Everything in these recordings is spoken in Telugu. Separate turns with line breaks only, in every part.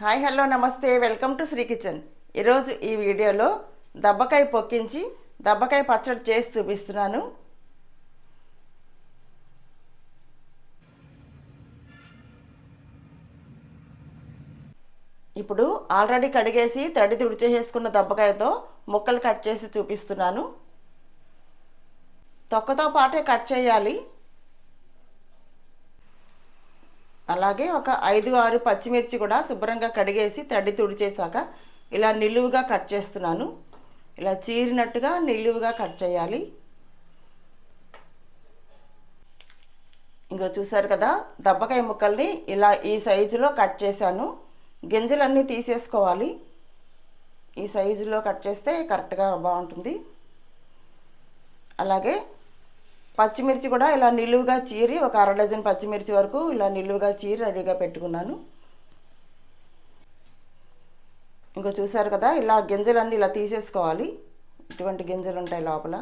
హాయ్ హలో నమస్తే. Welcome to Sri kitchen. ఈరోజు ఈ వీడియోలో దబ్బకాయ పొక్కించి దబ్బకాయ పచ్చడి చేసి చూపిస్తున్నాను. ఇప్పుడు ఆల్రెడీ కడిగేసి తడి తుడిచేసేసుకున్న దబ్బకాయతో ముక్కలు కట్ చేసి చూపిస్తున్నాను. తొక్కతో పాటే కట్ చేయాలి. అలాగే ఒక ఐదు ఆరు పచ్చిమిర్చి కూడా శుభ్రంగా కడిగేసి తడి తుడిచేసాక ఇలా నిలువుగా కట్ చేస్తున్నాను. ఇలా చీరినట్టుగా నిలువుగా కట్ చేయాలి. ఇంకో చూసారు కదా దబ్బకాయ ముక్కల్ని ఇలా ఈ సైజులో కట్ చేశాను. గింజలన్నీ తీసేసుకోవాలి. ఈ సైజులో కట్ చేస్తే కరెక్ట్గా బాగుంటుంది. అలాగే పచ్చిమిర్చి కూడా ఇలా నిలువుగా చీరి ఒక అర డజన్ పచ్చిమిర్చి వరకు ఇలా నిలువుగా చీరి రెడీగా పెట్టుకున్నాను. ఇంకో చూసారు కదా ఇలా గింజలన్నీ ఇలా తీసేసుకోవాలి. ఇటువంటి గింజలు ఉంటాయి లోపల.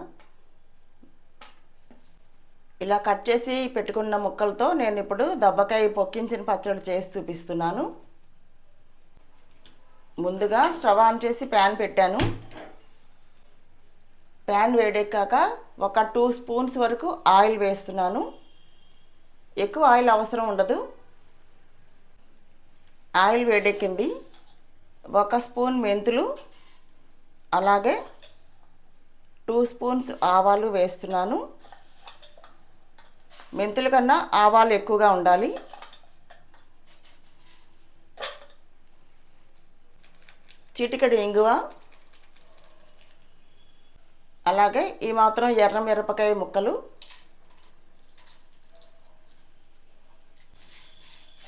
ఇలా కట్ చేసి పెట్టుకున్న ముక్కలతో నేను ఇప్పుడు దబ్బకాయ పొక్కించిన పచ్చడి చేసి చూపిస్తున్నాను. ముందుగా స్టవ్ ఆన్ చేసి ప్యాన్ పెట్టాను. ప్యాన్ వేడెక్కాక ఒక టూ స్పూన్స్ వరకు ఆయిల్ వేస్తున్నాను. ఎక్కువ ఆయిల్ అవసరం ఉండదు. ఆయిల్ వేడెక్కింది. ఒక స్పూన్ మెంతులు అలాగే టూ స్పూన్స్ ఆవాలు వేస్తున్నాను. మెంతుల కన్నా ఆవాలు ఎక్కువగా ఉండాలి. చిటికడు ఇంగువ అలాగే ఈ మాత్రం ఎర్ర మిరపకాయ ముక్కలు.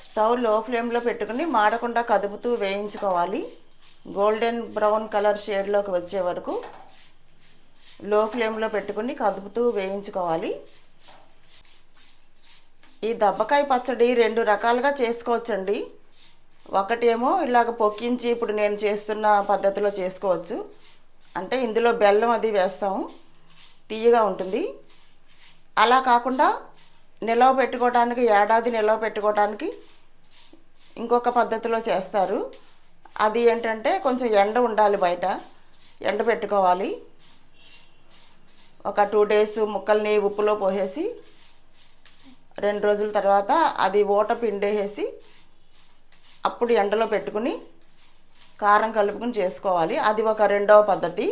స్టవ్లో ఫ్లేమ్లో పెట్టుకుని మాడకుండా కదుపుతూ వేయించుకోవాలి. గోల్డెన్ బ్రౌన్ కలర్ షేడ్లోకి వచ్చే వరకు లో ఫ్లేమ్లో పెట్టుకుని కదుపుతూ వేయించుకోవాలి. ఈ దబ్బకాయ పచ్చడి రెండు రకాలుగా చేసుకోవచ్చండి. ఒకటేమో ఇలాగ పొక్కించి ఇప్పుడు నేను చేస్తున్న పద్ధతిలో చేసుకోవచ్చు. అంటే ఇందులో బెల్లం అది వేస్తాము. తీయగా ఉంటుంది. అలా కాకుండా నిలవ పెట్టుకోవడానికి ఏడాది నిలవ పెట్టుకోవడానికి ఇంకొక పద్ధతిలో చేస్తారు. అది ఏంటంటే కొంచెం ఎండ ఉండాలి బయట. ఎండ పెట్టుకోవాలి. ఒక టూ డేస్ ముక్కల్ని ఉప్పులో పోసేసి రెండు రోజుల తర్వాత అది ఓట పిండేసేసి అప్పుడు ఎండలో పెట్టుకుని కారం కలుపుకుని చేసుకోవాలి. అది ఒక రెండవ పద్ధతి.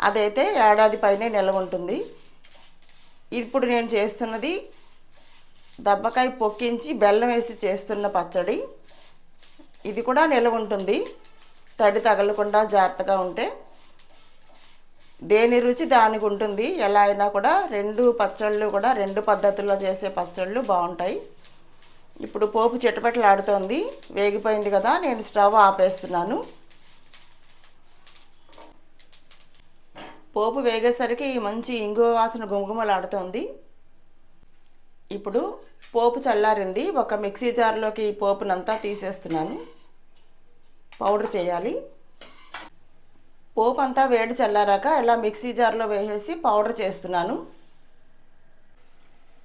అదైతే ఏడాది పైనే నిల్వ ఉంటుంది. ఇప్పుడు నేను చేస్తున్నది దబ్బకాయ పొక్కించి బెల్లం వేసి చేస్తున్న పచ్చడి. ఇది కూడా నిల్వ ఉంటుంది. తడి తగలకుండా జాగ్రత్తగా ఉంటే. దేని రుచి దానికి ఉంటుంది. ఎలా అయినా కూడా రెండు పచ్చళ్ళు కూడా రెండు పద్ధతుల్లో చేసే పచ్చళ్ళు బాగుంటాయి. ఇప్పుడు పోపు చిటపటలాడుతోంది. వేగిపోయింది కదా నేను స్టవ్ ఆపేస్తున్నాను. పోపు వేగేసరికి మంచి ఇంగువ వాసన గుమగుమలాడుతోంది. ఇప్పుడు పోపు చల్లారింది. ఒక మిక్సీ జార్లోకి ఈ పోపునంతా తీసేస్తున్నాను. పౌడర్ చేయాలి. పోపు అంతా వేడి చల్లారాక ఇలా మిక్సీ జార్లో వేసేసి పౌడర్ చేస్తున్నాను.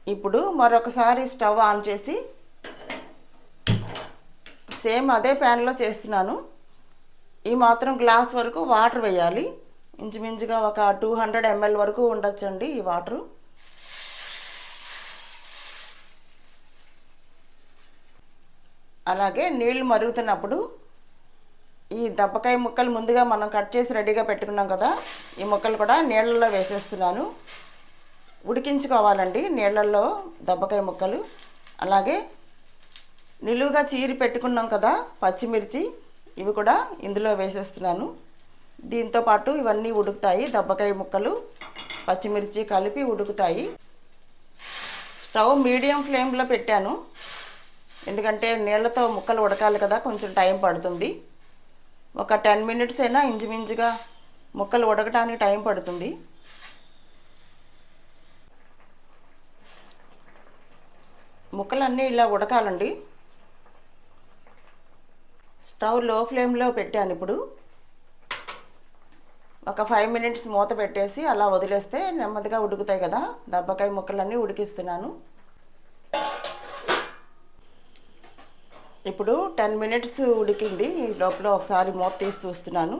ఇప్పుడు మరొకసారి స్టవ్ ఆన్ చేసి సేమ్ అదే ప్యాన్లో చేస్తున్నాను. ఈ మాత్రం గ్లాస్ వరకు వాటర్ వేయాలి. ఇంచుమించుగా ఒక టూ హండ్రెడ్ ఎంఎల్ వరకు ఉండొచ్చండి ఈ వాటరు. అలాగే నీళ్ళు మరుగుతున్నప్పుడు ఈ దబ్బకాయ ముక్కలు ముందుగా మనం కట్ చేసి రెడీగా పెట్టుకున్నాం కదా ఈ ముక్కలు కూడా నీళ్ళల్లో వేసేస్తున్నాను. ఉడికించుకోవాలండి నీళ్ళల్లో దబ్బకాయ ముక్కలు. అలాగే నిలువుగా చీరి పెట్టుకున్నాం కదా పచ్చిమిర్చి ఇవి కూడా ఇందులో వేసేస్తున్నాను. దీంతో పాటు ఇవన్నీ ఉడుకుతాయి దబ్బకాయ ముక్కలు పచ్చిమిర్చి కలిపి ఉడుకుతాయి. స్టవ్ మీడియం ఫ్లేమ్లో పెట్టాను. ఎందుకంటే నీళ్ళతో ముక్కలు ఉడకాలి కదా కొంచెం టైం పడుతుంది. ఒక టెన్ మినిట్స్ అయినా ఇంచుమించుగా ముక్కలు ఉడకటానికి టైం పడుతుంది. ముక్కలన్నీ ఇలా ఉడకాలండి. స్టవ్లో ఫ్లేమ్లో పెట్టాను ఇప్పుడు. ఒక ఫైవ్ మినిట్స్ మూత పెట్టేసి అలా వదిలేస్తే నెమ్మదిగా ఉడుకుతాయి కదా. దబ్బకాయ ముక్కలన్నీ ఉడికిస్తున్నాను. ఇప్పుడు టెన్ మినిట్స్ ఉడికింది. ఈ లోపల ఒకసారి మూత తీసి చూస్తున్నాను.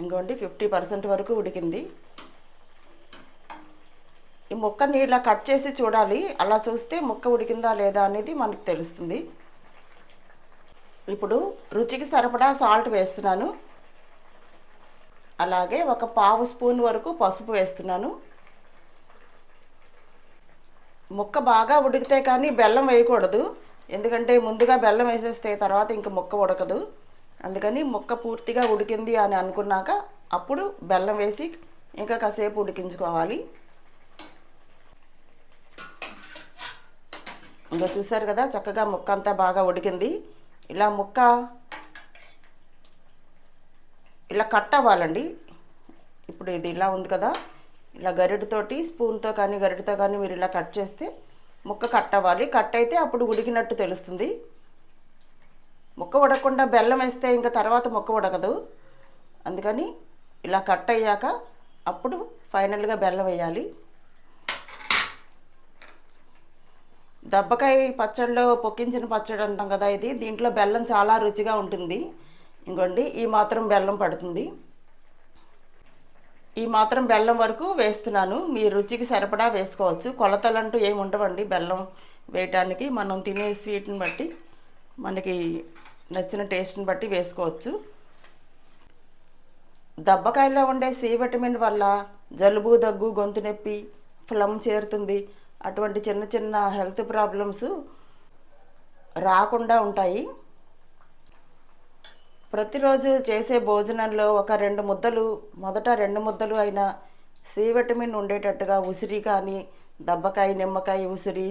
ఇంకోండి ఫిఫ్టీ పర్సెంట్ వరకు ఉడికింది. ముక్కని ఇలా కట్ చేసి చూడాలి. అలా చూస్తే ముక్క ఉడికిందా లేదా అనేది మనకు తెలుస్తుంది. ఇప్పుడు రుచికి సరిపడా సాల్ట్ వేస్తున్నాను. అలాగే ఒక పావు స్పూన్ వరకు పసుపు వేస్తున్నాను. ముక్క బాగా ఉడికితే కానీ బెల్లం వేయకూడదు. ఎందుకంటే ముందుగా బెల్లం వేసేస్తే తర్వాత ఇంక ముక్క ఉడకదు. అందుకని ముక్క పూర్తిగా ఉడికింది అని అనుకున్నాక అప్పుడు బెల్లం వేసి ఇంకా కాసేపు ఉడికించుకోవాలి. ఇంకా చూసారు కదా చక్కగా ముక్క అంతా బాగా ఉడికింది. ఇలా ముక్క ఇలా కట్ అవ్వాలండి. ఇప్పుడు ఇది ఇలా ఉంది కదా ఇలా గరిటతోటి స్పూన్తో కానీ గరిటతో కానీ మీరు ఇలా కట్ చేస్తే ముక్క కట్ అవ్వాలి. కట్ అయితే అప్పుడు ఉడికినట్టు తెలుస్తుంది. ముక్క ఉడకకుండా బెల్లం వేస్తే ఇంకా తర్వాత ముక్క ఉడకదు. అందుకని ఇలా కట్ అయ్యాక అప్పుడు ఫైనల్గా బెల్లం వేయాలి. దెబ్బకాయ పచ్చడిలో పొక్కించిన పచ్చడి అంటాం కదా ఇది. దీంట్లో బెల్లం చాలా రుచిగా ఉంటుంది. ఇంకోండి ఈ మాత్రం బెల్లం పడుతుంది. ఈ మాత్రం బెల్లం వరకు వేస్తున్నాను. మీ రుచికి సరిపడా వేసుకోవచ్చు. కొలతలంటూ ఏమి ఉండవండి. బెల్లం వేయటానికి మనం తినే స్వీట్ని బట్టి మనకి నచ్చిన టేస్ట్ని బట్టి వేసుకోవచ్చు. దబ్బకాయలో ఉండే సి విటమిన్ వల్ల జలుబు దగ్గు గొంతు నొప్పి ఫ్లమ్ చేరుతుంది. అటువంటి చిన్న చిన్న హెల్త్ ప్రాబ్లమ్స్ రాకుండా ఉంటాయి. ప్రతిరోజు చేసే భోజనంలో ఒక రెండు ముద్దలు మొదట రెండు ముద్దలు అయినా సి విటమిన్ ఉండేటట్టుగా ఉసిరి కానీ దబ్బకాయ నిమ్మకాయ ఉసిరి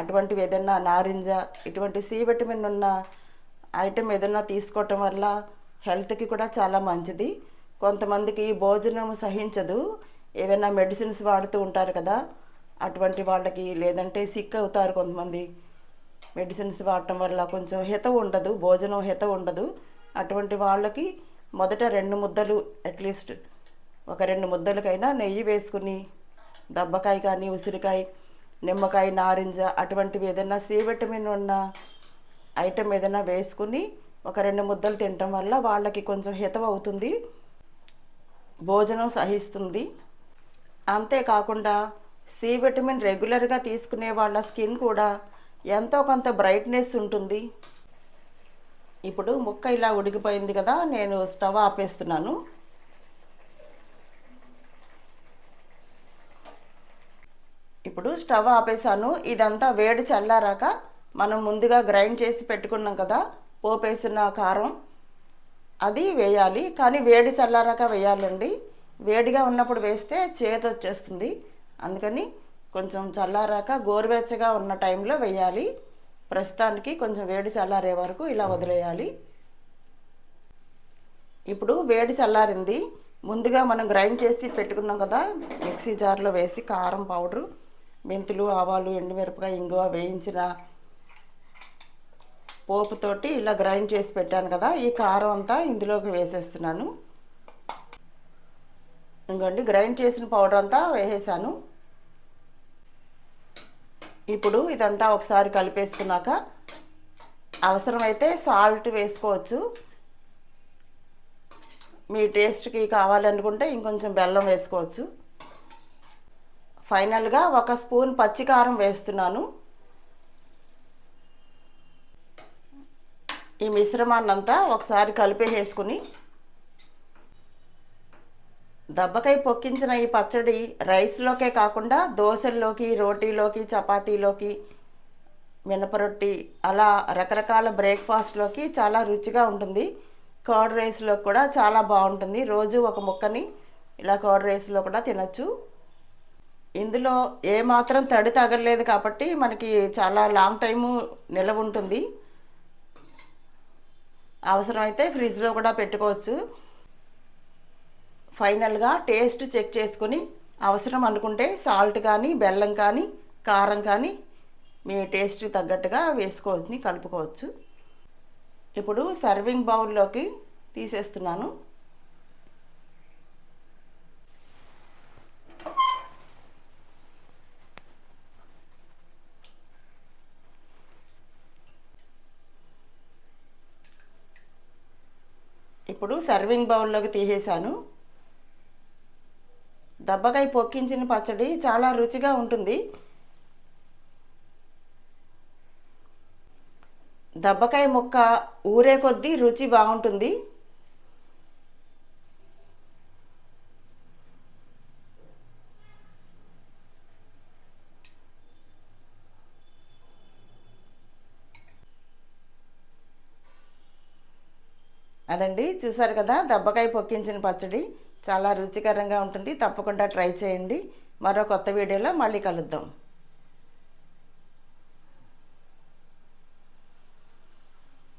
అటువంటివి ఏదైనా నారింజ ఇటువంటి సి విటమిన్ ఉన్న ఐటెం ఏదైనా తీసుకోవటం వల్ల హెల్త్కి కూడా చాలా మంచిది. కొంతమందికి భోజనం సహించదు. ఏవైనా మెడిసిన్స్ వాడుతూ ఉంటారు కదా అటువంటి వాళ్ళకి లేదంటే సిక్ అవుతారు కొంతమంది. మెడిసిన్స్ వాడటం వల్ల కొంచెం హిత ఉండదు భోజనం హిత ఉండదు. అటువంటి వాళ్ళకి మొదట రెండు ముద్దలు అట్లీస్ట్ ఒక రెండు ముద్దలకైనా నెయ్యి వేసుకుని దబ్బకాయ కానీ ఉసిరికాయ నిమ్మకాయ నారింజ అటువంటివి ఏదైనా సి విటమిన్ ఉన్న ఐటెం ఏదైనా వేసుకుని ఒక రెండు ముద్దలు తినటం వల్ల వాళ్ళకి కొంచెం హితం అవుతుంది. భోజనం సహిస్తుంది. అంతేకాకుండా సి విటమిన్ రెగ్యులర్గా తీసుకునే వాళ్ళ స్కిన్ కూడా ఎంతో కొంత బ్రైట్నెస్ ఉంటుంది. ఇప్పుడు ముక్క ఇలా ఉడికిపోయింది కదా నేను స్టవ్ ఆపేస్తున్నాను. ఇప్పుడు స్టవ్ ఆపేసాను ఇదంతా వేడి చల్లారాక మనం ముందుగా గ్రైండ్ చేసి పెట్టుకున్నాం కదా పోపేసిన కారం. అది వేయాలి కానీ వేడి చల్లారాక వేయాలండి. వేడిగా ఉన్నప్పుడు వేస్తే చేతి వచ్చేస్తుంది అందుకని కొంచెం చల్లారాక గోరువెచ్చగా ఉన్న టైంలో వేయాలి. ప్రస్తుతానికి కొంచెం వేడి చల్లారే వరకు ఇలా వదిలేయాలి. ఇప్పుడు వేడి చల్లారింది. ముందుగా మనం గ్రైండ్ చేసి పెట్టుకున్నాం కదా మిక్సీ జార్లో వేసి కారం పౌడరు మెంతులు ఆవాలు ఎండుమిరపకాయ ఇంగువ వేయించిన పోపుతోటి ఇలా గ్రైండ్ చేసి పెట్టాను కదా ఈ కారం అంతా ఇందులోకి వేసేస్తున్నాను. ఇంకోండి గ్రైండ్ చేసిన పౌడర్ అంతా వేసేసాను. ఇప్పుడు ఇదంతా ఒకసారి కలిపేసుకున్నాక అవసరమైతే సాల్ట్ వేసుకోవచ్చు. మీ టేస్ట్కి కావాలనుకుంటే ఇంకొంచెం బెల్లం వేసుకోవచ్చు. ఫైనల్గా ఒక స్పూన్ పచ్చికారం వేస్తున్నాను. ఈ మిశ్రమాన్నంతా ఒకసారి కలిపేసేసుకుని దబ్బకాయ పొక్కించిన ఈ పచ్చడి రైస్లోకే కాకుండా దోశల్లోకి రోటీలోకి చపాతీలోకి మినపరొట్టి అలా రకరకాల బ్రేక్ఫాస్ట్లోకి చాలా రుచిగా ఉంటుంది. కర్డ్ రైస్లో కూడా చాలా బాగుంటుంది. రోజు ఒక ముక్కని ఇలా కర్డ్ రైస్లో కూడా తినచ్చు. ఇందులో ఏమాత్రం తడి తగలలేదు కాబట్టి మనకి చాలా లాంగ్ టైము నిలవ ఉంటుంది. అవసరమైతే ఫ్రిడ్జ్లో కూడా పెట్టుకోవచ్చు. ఫైనల్గా టేస్ట్ చెక్ చేసుకుని అవసరం అనుకుంటే సాల్ట్ కానీ బెల్లం కానీ కారం కానీ మీ టేస్ట్కి తగ్గట్టుగా వేసుకోవచ్చు కలుపుకోవచ్చు. ఇప్పుడు సర్వింగ్ బౌల్లోకి తీసేస్తున్నాను. ఇప్పుడు సర్వింగ్ బౌల్లోకి తీసేసాను. దబ్బకాయ పొక్కించిన పచ్చడి చాలా రుచిగా ఉంటుంది. దబ్బకాయ ముక్క ఊరే కొద్దీ రుచి బాగుంటుంది. అదండి చూసారు కదా దబ్బకాయ పొక్కించిన పచ్చడి. చాలా రుచికరంగా ఉంటుంది. తప్పకుండా ట్రై చేయండి. మరో కొత్త వీడియోలో మళ్ళీ కలుద్దాం.